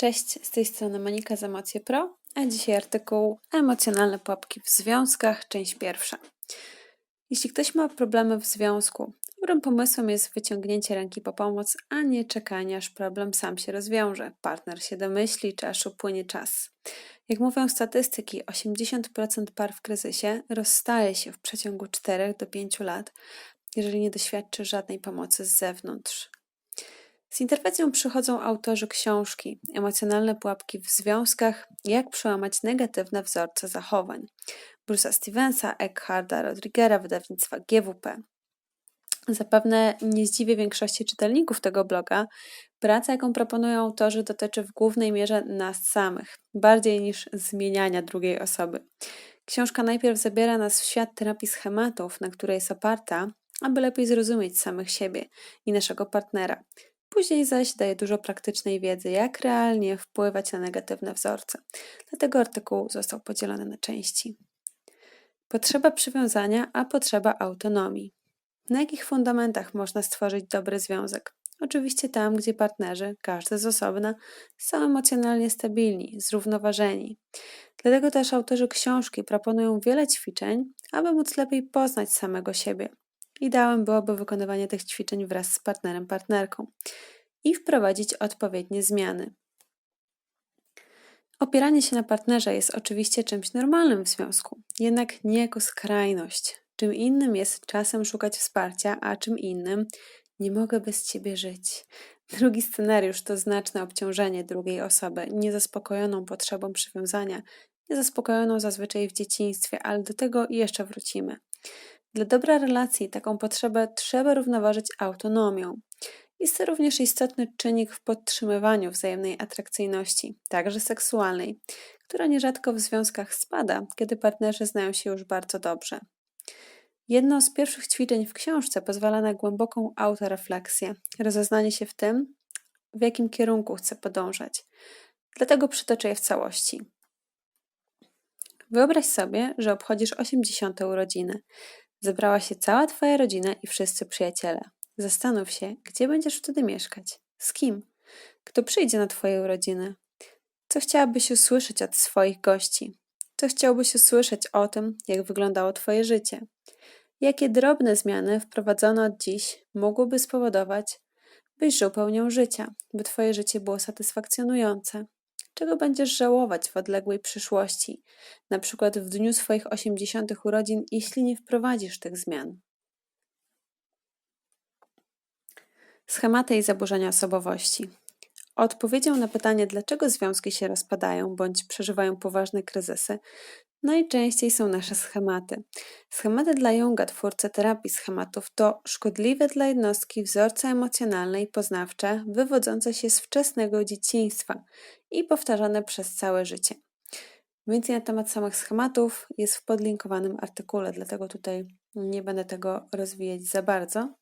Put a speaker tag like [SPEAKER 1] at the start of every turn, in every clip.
[SPEAKER 1] Cześć, z tej strony Monika z Emocje Pro, a dzisiaj artykuł Emocjonalne pułapki w związkach, część pierwsza. Jeśli ktoś ma problemy w związku, dobrym pomysłem jest wyciągnięcie ręki po pomoc, a nie czekanie, aż problem sam się rozwiąże, partner się domyśli, czy aż upłynie czas. Jak mówią statystyki, 80% par w kryzysie rozstaje się w przeciągu 4 do 5 lat, jeżeli nie doświadczy żadnej pomocy z zewnątrz. Z interwencją przychodzą autorzy książki Emocjonalne pułapki w związkach Jak przełamać negatywne wzorce zachowań Bruce'a Stevensa, Eckharda Rodrigera, wydawnictwa GWP. Zapewne nie zdziwię większości czytelników tego bloga. Praca, jaką proponują autorzy, dotyczy w głównej mierze nas samych, bardziej niż zmieniania drugiej osoby. Książka najpierw zabiera nas w świat terapii schematów, na której jest oparta, aby lepiej zrozumieć samych siebie i naszego partnera. Później zaś daje dużo praktycznej wiedzy, jak realnie wpływać na negatywne wzorce. Dlatego artykuł został podzielony na części. Potrzeba przywiązania, a potrzeba autonomii. Na jakich fundamentach można stworzyć dobry związek? Oczywiście tam, gdzie partnerzy, każdy z osobna, są emocjonalnie stabilni, zrównoważeni. Dlatego też autorzy książki proponują wiele ćwiczeń, aby móc lepiej poznać samego siebie, Ideałem byłoby wykonywanie tych ćwiczeń wraz z partnerem, partnerką i wprowadzić odpowiednie zmiany. Opieranie się na partnerze jest oczywiście czymś normalnym w związku, jednak nie jako skrajność. Czym innym jest czasem szukać wsparcia, a czym innym nie mogę bez ciebie żyć. Drugi scenariusz to znaczne obciążenie drugiej osoby, niezaspokojoną potrzebą przywiązania, niezaspokojoną zazwyczaj w dzieciństwie, ale do tego jeszcze wrócimy. Dla dobra relacji taką potrzebę trzeba równoważyć autonomią. Jest to również istotny czynnik w podtrzymywaniu wzajemnej atrakcyjności, także seksualnej, która nierzadko w związkach spada, kiedy partnerzy znają się już bardzo dobrze. Jedno z pierwszych ćwiczeń w książce pozwala na głęboką autorefleksję, rozeznanie się w tym, w jakim kierunku chcę podążać. Dlatego przytoczę je w całości. Wyobraź sobie, że obchodzisz 80. urodziny. Zebrała się cała twoja rodzina i wszyscy przyjaciele. Zastanów się, gdzie będziesz wtedy mieszkać? Z kim? Kto przyjdzie na twoje urodziny? Co chciałabyś usłyszeć od swoich gości? Co chciałbyś usłyszeć o tym, jak wyglądało twoje życie? Jakie drobne zmiany wprowadzone od dziś mogłyby spowodować, byś żył pełnią życia, by twoje życie było satysfakcjonujące? Czego będziesz żałować w odległej przyszłości, na przykład w dniu swoich 80. urodzin, jeśli nie wprowadzisz tych zmian? Schematy i zaburzenia osobowości. Odpowiedzią na pytanie, dlaczego związki się rozpadają bądź przeżywają poważne kryzysy, najczęściej są nasze schematy. Schematy dla Junga, twórcy terapii schematów, to szkodliwe dla jednostki wzorce emocjonalne i poznawcze wywodzące się z wczesnego dzieciństwa i powtarzane przez całe życie. Więcej na temat samych schematów jest w podlinkowanym artykule, dlatego tutaj nie będę tego rozwijać za bardzo.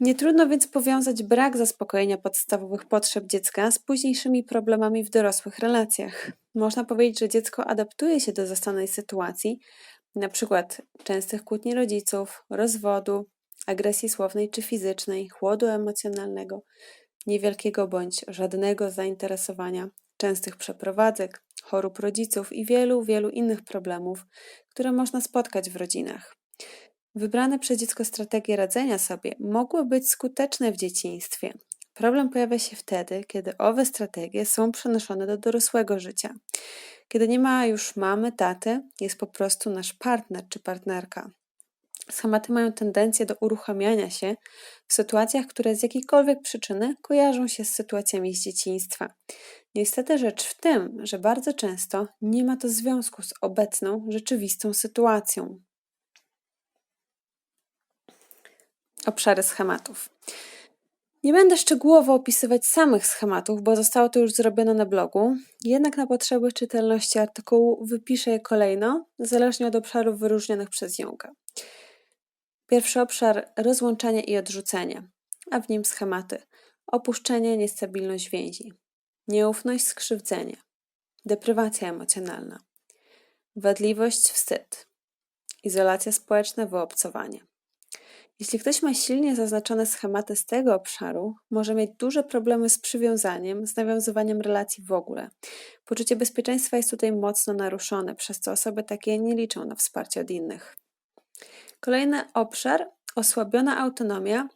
[SPEAKER 1] Nie trudno więc powiązać brak zaspokojenia podstawowych potrzeb dziecka z późniejszymi problemami w dorosłych relacjach. Można powiedzieć, że dziecko adaptuje się do zastanej sytuacji, np. częstych kłótni rodziców, rozwodu, agresji słownej czy fizycznej, chłodu emocjonalnego, niewielkiego bądź żadnego zainteresowania, częstych przeprowadzek, chorób rodziców i wielu, wielu innych problemów, które można spotkać w rodzinach. Wybrane przez dziecko strategie radzenia sobie mogły być skuteczne w dzieciństwie. Problem pojawia się wtedy, kiedy owe strategie są przenoszone do dorosłego życia. Kiedy nie ma już mamy, taty, jest po prostu nasz partner czy partnerka. Schematy mają tendencję do uruchamiania się w sytuacjach, które z jakiejkolwiek przyczyny kojarzą się z sytuacjami z dzieciństwa. Niestety rzecz w tym, że bardzo często nie ma to związku z obecną, rzeczywistą sytuacją. Obszary schematów. Nie będę szczegółowo opisywać samych schematów, bo zostało to już zrobione na blogu, jednak na potrzeby czytelności artykułu wypiszę je kolejno, zależnie od obszarów wyróżnionych przez Junga. Pierwszy obszar rozłączenie i odrzucenie, a w nim schematy opuszczenie, niestabilność więzi, nieufność, skrzywdzenie, deprywacja emocjonalna, wadliwość, wstyd, izolacja społeczna, wyobcowanie. Jeśli ktoś ma silnie zaznaczone schematy z tego obszaru, może mieć duże problemy z przywiązaniem, z nawiązywaniem relacji w ogóle. Poczucie bezpieczeństwa jest tutaj mocno naruszone, przez co osoby takie nie liczą na wsparcie od innych. Kolejny obszar osłabiona autonomia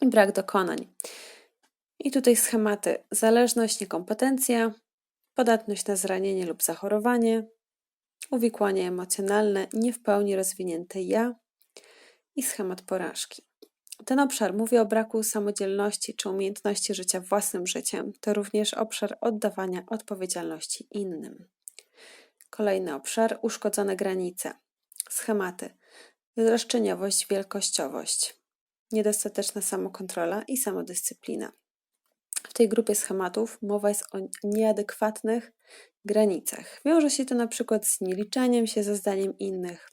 [SPEAKER 1] i brak dokonań. I tutaj schematy zależność, niekompetencja, podatność na zranienie lub zachorowanie, uwikłanie emocjonalne, nie w pełni rozwinięte ja i schemat porażki. Ten obszar mówi o braku samodzielności czy umiejętności życia własnym życiem. To również obszar oddawania odpowiedzialności innym. Kolejny obszar uszkodzone granice. Schematy: roszczeniowość, wielkościowość, niedostateczna samokontrola i samodyscyplina. W tej grupie schematów mowa jest o nieadekwatnych granicach. Wiąże się to na przykład z nieliczeniem się ze zdaniem innych,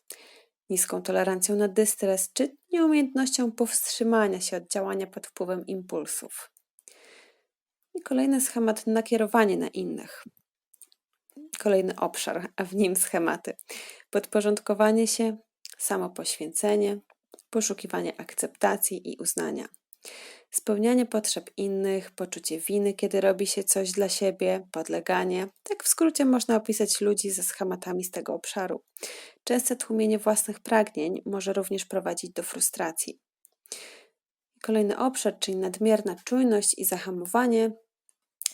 [SPEAKER 1] niską tolerancją na dystres czy nieumiejętnością powstrzymania się od działania pod wpływem impulsów. I kolejny schemat nakierowanie na innych. Kolejny obszar, a w nim schematy. Podporządkowanie się, samopoświęcenie, poszukiwanie akceptacji i uznania. Spełnianie potrzeb innych, poczucie winy, kiedy robi się coś dla siebie, podleganie. Tak w skrócie można opisać ludzi ze schematami z tego obszaru. Częste tłumienie własnych pragnień może również prowadzić do frustracji. Kolejny obszar, czyli nadmierna czujność i zahamowanie.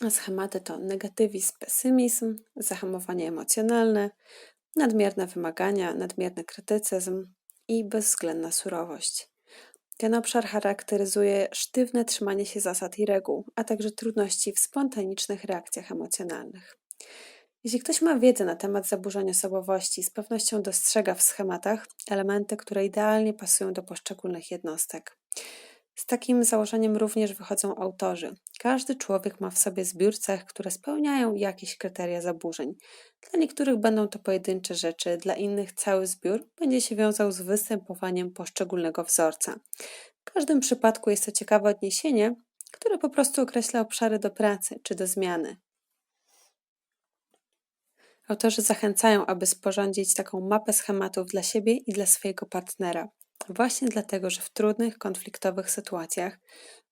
[SPEAKER 1] Schematy to negatywizm, pesymizm, zahamowanie emocjonalne, nadmierne wymagania, nadmierny krytycyzm i bezwzględna surowość. Ten obszar charakteryzuje sztywne trzymanie się zasad i reguł, a także trudności w spontanicznych reakcjach emocjonalnych. Jeśli ktoś ma wiedzę na temat zaburzeń osobowości, z pewnością dostrzega w schematach elementy, które idealnie pasują do poszczególnych jednostek. Z takim założeniem również wychodzą autorzy. Każdy człowiek ma w sobie zbiór cech, które spełniają jakieś kryteria zaburzeń. Dla niektórych będą to pojedyncze rzeczy, dla innych cały zbiór będzie się wiązał z występowaniem poszczególnego wzorca. W każdym przypadku jest to ciekawe odniesienie, które po prostu określa obszary do pracy czy do zmiany. Autorzy zachęcają, aby sporządzić taką mapę schematów dla siebie i dla swojego partnera. Właśnie dlatego, że w trudnych, konfliktowych sytuacjach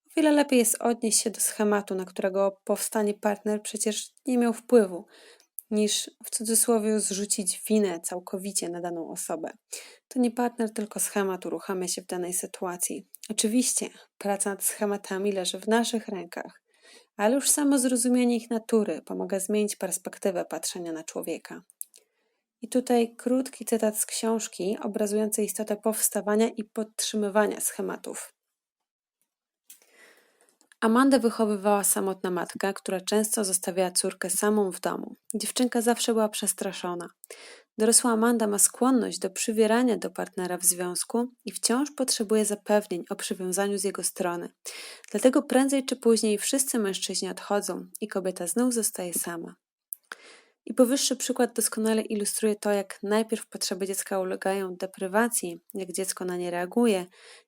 [SPEAKER 1] o wiele lepiej jest odnieść się do schematu, na którego powstanie partner przecież nie miał wpływu, niż w cudzysłowie zrzucić winę całkowicie na daną osobę. To nie partner, tylko schemat uruchamia się w danej sytuacji. Oczywiście praca nad schematami leży w naszych rękach, ale już samo zrozumienie ich natury pomaga zmienić perspektywę patrzenia na człowieka. I tutaj krótki cytat z książki obrazujący istotę powstawania i podtrzymywania schematów. Amandę wychowywała samotna matka, która często zostawiała córkę samą w domu. Dziewczynka zawsze była przestraszona. Dorosła Amanda ma skłonność do przywierania do partnera w związku i wciąż potrzebuje zapewnień o przywiązaniu z jego strony. Dlatego prędzej czy później wszyscy mężczyźni odchodzą i kobieta znów zostaje sama. I powyższy przykład doskonale ilustruje to, jak najpierw potrzeby dziecka ulegają deprywacji, jak dziecko na nie reaguje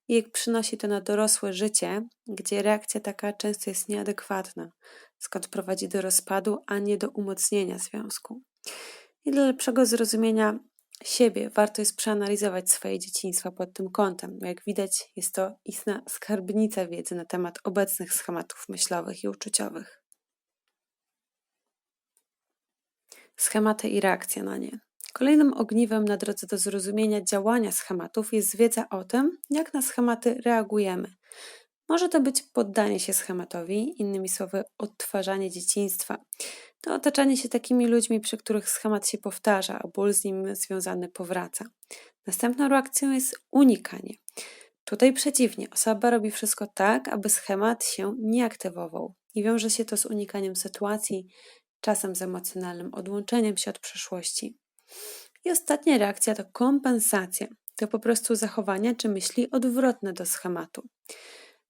[SPEAKER 1] i jak przynosi to na dorosłe życie, gdzie reakcja taka często jest nieadekwatna, skąd prowadzi do rozpadu, a nie do umocnienia związku. I dla lepszego zrozumienia siebie warto jest przeanalizować swoje dzieciństwo pod tym kątem. Jak widać, jest to istna skarbnica wiedzy na temat obecnych schematów myślowych i uczuciowych. Schematy i reakcja na nie. Kolejnym ogniwem na drodze do zrozumienia działania schematów jest wiedza o tym, jak na schematy reagujemy. Może to być poddanie się schematowi, innymi słowy, odtwarzanie dzieciństwa. To otaczanie się takimi ludźmi, przy których schemat się powtarza, a ból z nim związany powraca. Następną reakcją jest unikanie. Tutaj przeciwnie, osoba robi wszystko tak, aby schemat się nie aktywował i wiąże się to z unikaniem sytuacji, czasem z emocjonalnym odłączeniem się od przeszłości. I ostatnia reakcja to kompensacja. To po prostu zachowania czy myśli odwrotne do schematu.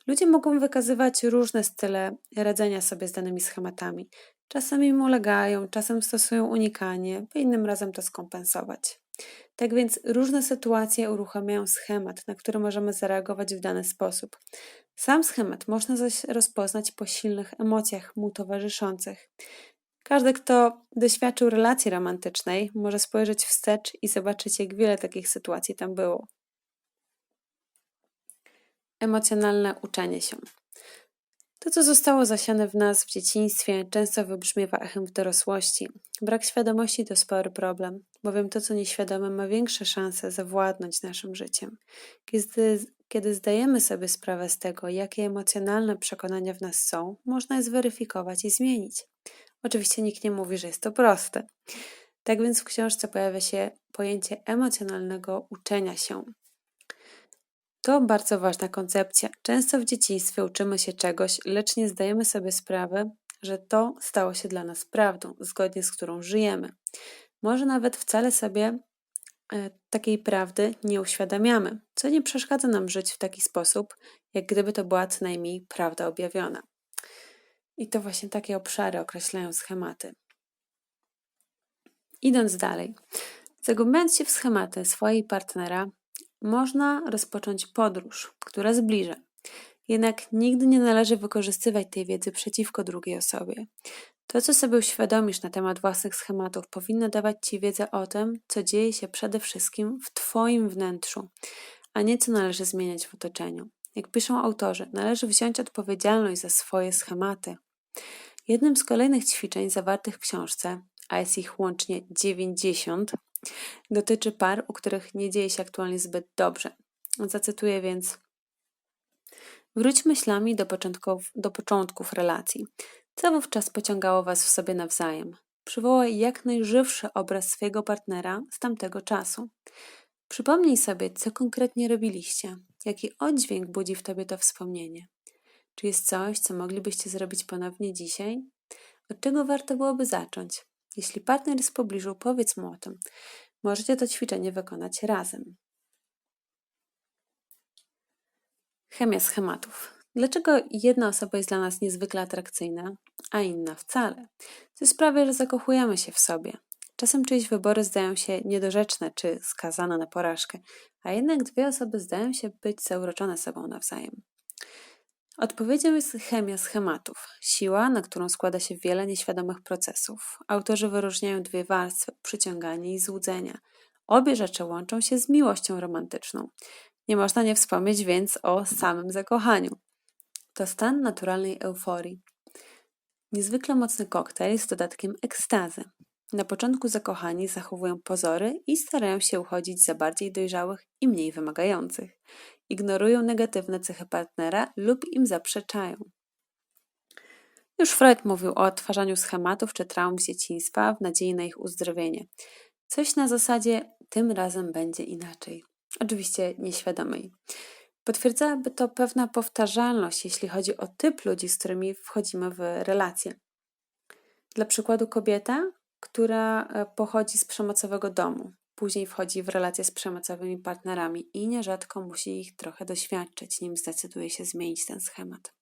[SPEAKER 1] Ludzie mogą wykazywać różne style radzenia sobie z danymi schematami. Czasem im ulegają, czasem stosują unikanie, by innym razem to skompensować. Tak więc różne sytuacje uruchamiają schemat, na który możemy zareagować w dany sposób. Sam schemat można zaś rozpoznać po silnych emocjach mu towarzyszących. Każdy, kto doświadczył relacji romantycznej, może spojrzeć wstecz i zobaczyć, jak wiele takich sytuacji tam było. emocjonalne uczenie się. To, co zostało zasiane w nas w dzieciństwie, często wybrzmiewa echem w dorosłości. Brak świadomości to spory problem, bowiem to, co nieświadome, ma większe szanse zawładnąć naszym życiem. Kiedy, kiedy zdajemy sobie sprawę z tego, jakie emocjonalne przekonania w nas są, można je zweryfikować i zmienić. Oczywiście nikt nie mówi, że jest to proste. Tak więc w książce pojawia się pojęcie emocjonalnego uczenia się. To bardzo ważna koncepcja. Często w dzieciństwie uczymy się czegoś, lecz nie zdajemy sobie sprawy, że to stało się dla nas prawdą, zgodnie z którą żyjemy. Może nawet wcale sobie e, takiej prawdy nie uświadamiamy, co nie przeszkadza nam żyć w taki sposób, jak gdyby to była co najmniej prawda objawiona. I to właśnie takie obszary określają schematy. Idąc dalej, zagłębiając się w schematy swojej partnera, można rozpocząć podróż, która zbliża. Jednak nigdy nie należy wykorzystywać tej wiedzy przeciwko drugiej osobie. To, co sobie uświadomisz na temat własnych schematów, powinno dawać Ci wiedzę o tym, co dzieje się przede wszystkim w Twoim wnętrzu, a nie co należy zmieniać w otoczeniu. Jak piszą autorzy, należy wziąć odpowiedzialność za swoje schematy. Jednym z kolejnych ćwiczeń zawartych w książce, a jest ich łącznie 90, dotyczy par, u których nie dzieje się aktualnie zbyt dobrze. Zacytuję więc: Wróć myślami do początków, do początków relacji. Co wówczas pociągało Was w sobie nawzajem? Przywołaj jak najżywszy obraz swojego partnera z tamtego czasu. Przypomnij sobie, co konkretnie robiliście, jaki oddźwięk budzi w Tobie to wspomnienie. Czy jest coś, co moglibyście zrobić ponownie dzisiaj? Od czego warto byłoby zacząć? Jeśli partner jest w pobliżu, powiedz mu o tym. Możecie to ćwiczenie wykonać razem. Chemia schematów. Dlaczego jedna osoba jest dla nas niezwykle atrakcyjna, a inna wcale? To sprawia, że zakochujemy się w sobie. Czasem czyjeś wybory zdają się niedorzeczne czy skazane na porażkę, a jednak dwie osoby zdają się być zauroczone sobą nawzajem. Odpowiedzią jest chemia schematów, siła, na którą składa się wiele nieświadomych procesów. Autorzy wyróżniają dwie warstwy przyciąganie i złudzenia. Obie rzeczy łączą się z miłością romantyczną. Nie można nie wspomnieć więc o samym zakochaniu. To stan naturalnej euforii. Niezwykle mocny koktajl z dodatkiem ekstazy. Na początku zakochani zachowują pozory i starają się uchodzić za bardziej dojrzałych i mniej wymagających ignorują negatywne cechy partnera lub im zaprzeczają. Już Freud mówił o odtwarzaniu schematów czy traum z dzieciństwa w nadziei na ich uzdrowienie. Coś na zasadzie tym razem będzie inaczej. Oczywiście nieświadomej. Potwierdzałaby to pewna powtarzalność, jeśli chodzi o typ ludzi, z którymi wchodzimy w relacje. Dla przykładu kobieta, która e, pochodzi z przemocowego domu, Później wchodzi w relacje z przemocowymi partnerami i nierzadko musi ich trochę doświadczyć, nim zdecyduje się zmienić ten schemat.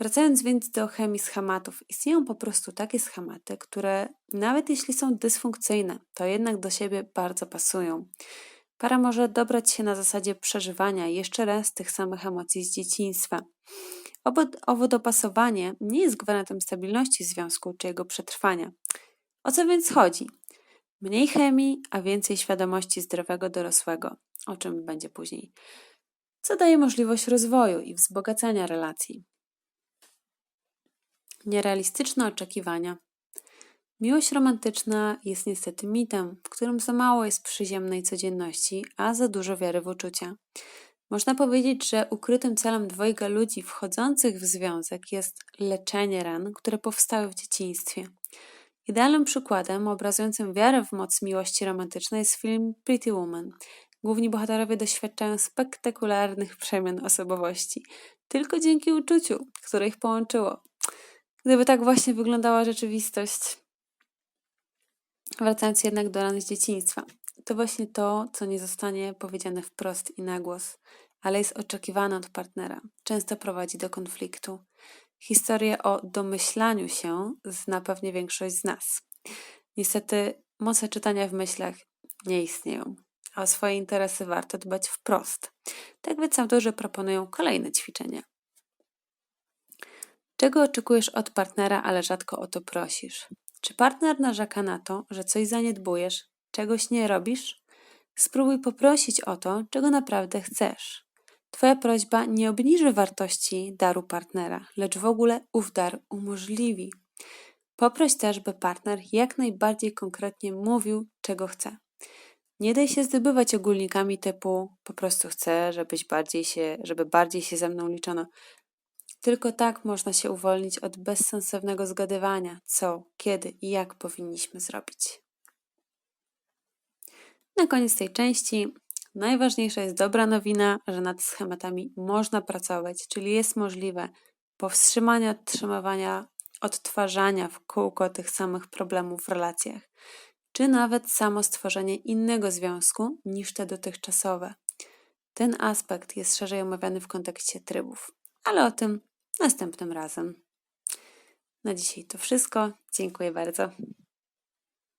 [SPEAKER 1] Wracając więc do chemii schematów, istnieją po prostu takie schematy, które nawet jeśli są dysfunkcyjne, to jednak do siebie bardzo pasują. Para może dobrać się na zasadzie przeżywania jeszcze raz tych samych emocji z dzieciństwa. Owo dopasowanie nie jest gwarantem stabilności związku czy jego przetrwania. O co więc chodzi? Mniej chemii, a więcej świadomości zdrowego dorosłego, o czym będzie później, co daje możliwość rozwoju i wzbogacania relacji. Nierealistyczne oczekiwania. Miłość romantyczna jest niestety mitem, w którym za mało jest przyziemnej codzienności, a za dużo wiary w uczucia. Można powiedzieć, że ukrytym celem dwojga ludzi wchodzących w związek jest leczenie ran, które powstały w dzieciństwie. Idealnym przykładem obrazującym wiarę w moc miłości romantycznej jest film Pretty Woman. Główni bohaterowie doświadczają spektakularnych przemian osobowości, tylko dzięki uczuciu, które ich połączyło. Gdyby tak właśnie wyglądała rzeczywistość. Wracając jednak do ran z dzieciństwa, to właśnie to, co nie zostanie powiedziane wprost i na głos, ale jest oczekiwane od partnera, często prowadzi do konfliktu. Historię o domyślaniu się zna pewnie większość z nas. Niestety moce czytania w myślach nie istnieją, a o swoje interesy warto dbać wprost. Tak więc autorzy proponują kolejne ćwiczenia. Czego oczekujesz od partnera, ale rzadko o to prosisz? Czy partner narzeka na to, że coś zaniedbujesz, czegoś nie robisz? Spróbuj poprosić o to, czego naprawdę chcesz. Twoja prośba nie obniży wartości daru partnera, lecz w ogóle ów dar umożliwi. Poproś też, by partner jak najbardziej konkretnie mówił, czego chce. Nie daj się zdobywać ogólnikami typu po prostu chcę, żebyś bardziej się, żeby bardziej się ze mną liczono. Tylko tak można się uwolnić od bezsensownego zgadywania, co, kiedy i jak powinniśmy zrobić. Na koniec tej części najważniejsza jest dobra nowina, że nad schematami można pracować, czyli jest możliwe powstrzymanie otrzymywania, odtwarzania w kółko tych samych problemów w relacjach, czy nawet samo stworzenie innego związku niż te dotychczasowe. Ten aspekt jest szerzej omawiany w kontekście trybów, ale o tym następnym razem. Na dzisiaj to wszystko. Dziękuję bardzo.